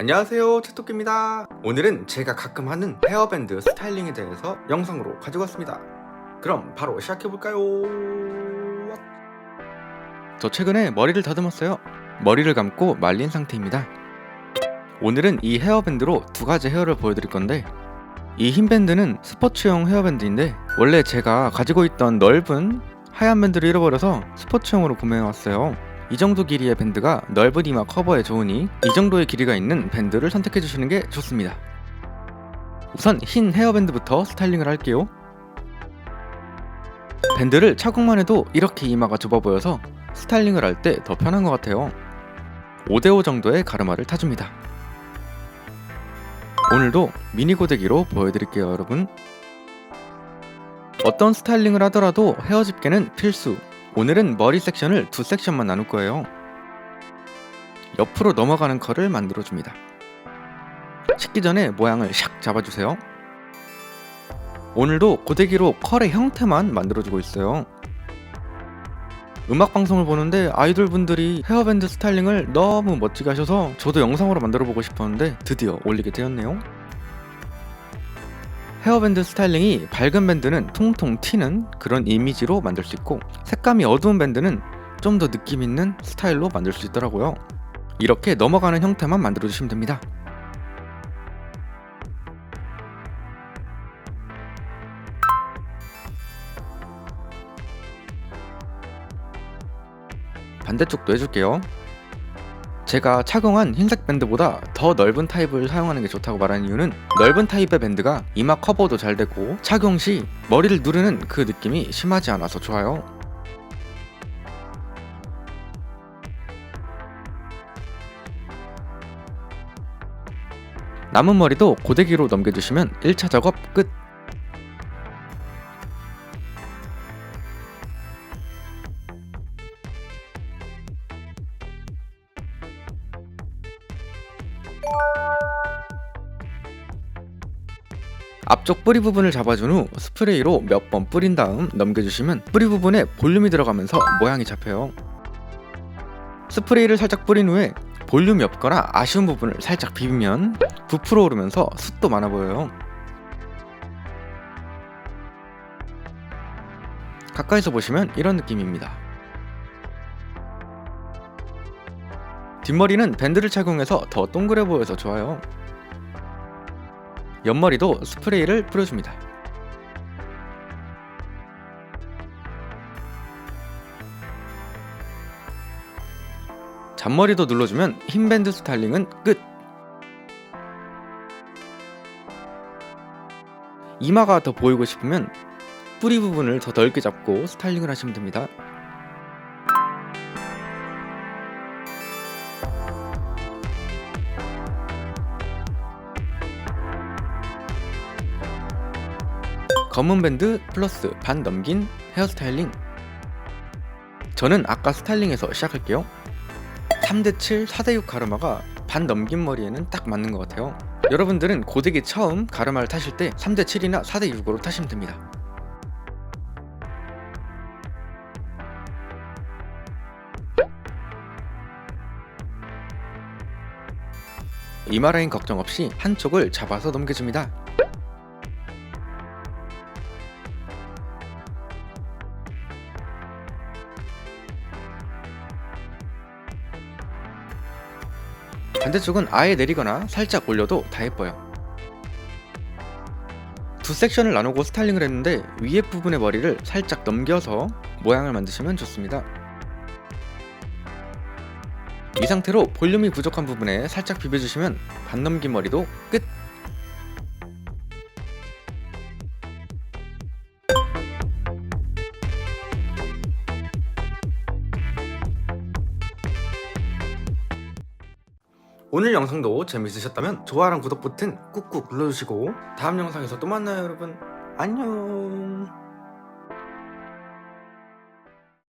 안녕하세요 채토끼입니다. 오늘은 제가 가끔 하는 헤어밴드 스타일링에 대해서 영상으로 가지고 왔습니다. 그럼 바로 시작해볼까요? 저 최근에 머리를 다듬었어요. 머리를 감고 말린 상태입니다. 오늘은 이 헤어밴드로 두 가지 헤어를 보여드릴 건데 이 흰 밴드는 스포츠용 헤어밴드인데 원래 제가 가지고 있던 넓은 하얀 밴드를 잃어버려서 스포츠용으로 구매해왔어요 이 정도 길이의 밴드가 넓은 이마 커버에 좋으니 이 정도의 길이가 있는 밴드를 선택해 주시는 게 좋습니다. 우선 흰 헤어밴드부터 스타일링을 할게요. 밴드를 착용만 해도 이렇게 이마가 좁아 보여서 스타일링을 할 때 더 편한 것 같아요. 5대5 정도의 가르마를 타줍니다. 오늘도 미니 고데기로 보여드릴게요, 여러분. 어떤 스타일링을 하더라도 헤어 집게는 필수. 오늘은 머리 섹션을 두 섹션만 나눌 거예요. 옆으로 넘어가는 컬을 만들어 줍니다. 식기 전에 모양을 샥 잡아주세요. 오늘도 고데기로 컬의 형태만 만들어주고 있어요. 음악 방송을 보는데 아이돌 분들이 헤어밴드 스타일링을 너무 멋지게 하셔서 저도 영상으로 만들어 보고 싶었는데 드디어 올리게 되었네요. 헤어밴드 스타일링이 밝은 밴드는 통통 튀는 그런 이미지로 만들 수 있고 색감이 어두운 밴드는 좀 더 느낌 있는 스타일로 만들 수 있더라고요. 이렇게 넘어가는 형태만 만들어 주시면 됩니다. 반대쪽도 해줄게요. 제가 착용한 흰색 밴드보다 더 넓은 타입을 사용하는 게 좋다고 말하는 이유는 넓은 타입의 밴드가 이마 커버도 잘 되고 착용 시 머리를 누르는 그 느낌이 심하지 않아서 좋아요. 남은 머리도 고데기로 넘겨주시면 1차 작업 끝! 앞쪽 뿌리 부분을 잡아준 후 스프레이로 몇 번 뿌린 다음 넘겨주시면 뿌리 부분에 볼륨이 들어가면서 모양이 잡혀요. 스프레이를 살짝 뿌린 후에 볼륨이 없거나 아쉬운 부분을 살짝 비비면 부풀어 오르면서 숱도 많아 보여요. 가까이서 보시면 이런 느낌입니다. 뒷머리는 밴드를 착용해서 더 동그래 보여서 좋아요. 옆머리도 스프레이를 뿌려줍니다. 잔머리도 눌러주면 흰 밴드 스타일링은 끝! 이마가 더 보이고 싶으면 뿌리 부분을 더 넓게 잡고 스타일링을 하시면 됩니다. 검은 밴드 플러스 반 넘긴 헤어스타일링. 저는 아까 스타일링에서 시작할게요. 3대7, 4대6 가르마가 반 넘긴 머리에는 딱 맞는 것 같아요. 여러분들은 고데기 처음 가르마를 타실 때 3대7이나 4대6으로 타시면 됩니다. 이마 라인 걱정 없이 한쪽을 잡아서 넘겨줍니다 반대쪽은 아예 내리거나 살짝 올려도 다 예뻐요. 두 섹션을 나누고 스타일링을 했는데 위에 부분의 머리를 살짝 넘겨서 모양을 만드시면 좋습니다. 이 상태로 볼륨이 부족한 부분에 살짝 비벼주시면 반 넘긴 머리도 끝! 오늘 영상도 재밌으셨다면 좋아랑 구독 버튼 꾹꾹 눌러주시고 다음 영상에서 또 만나요 여러분. 안녕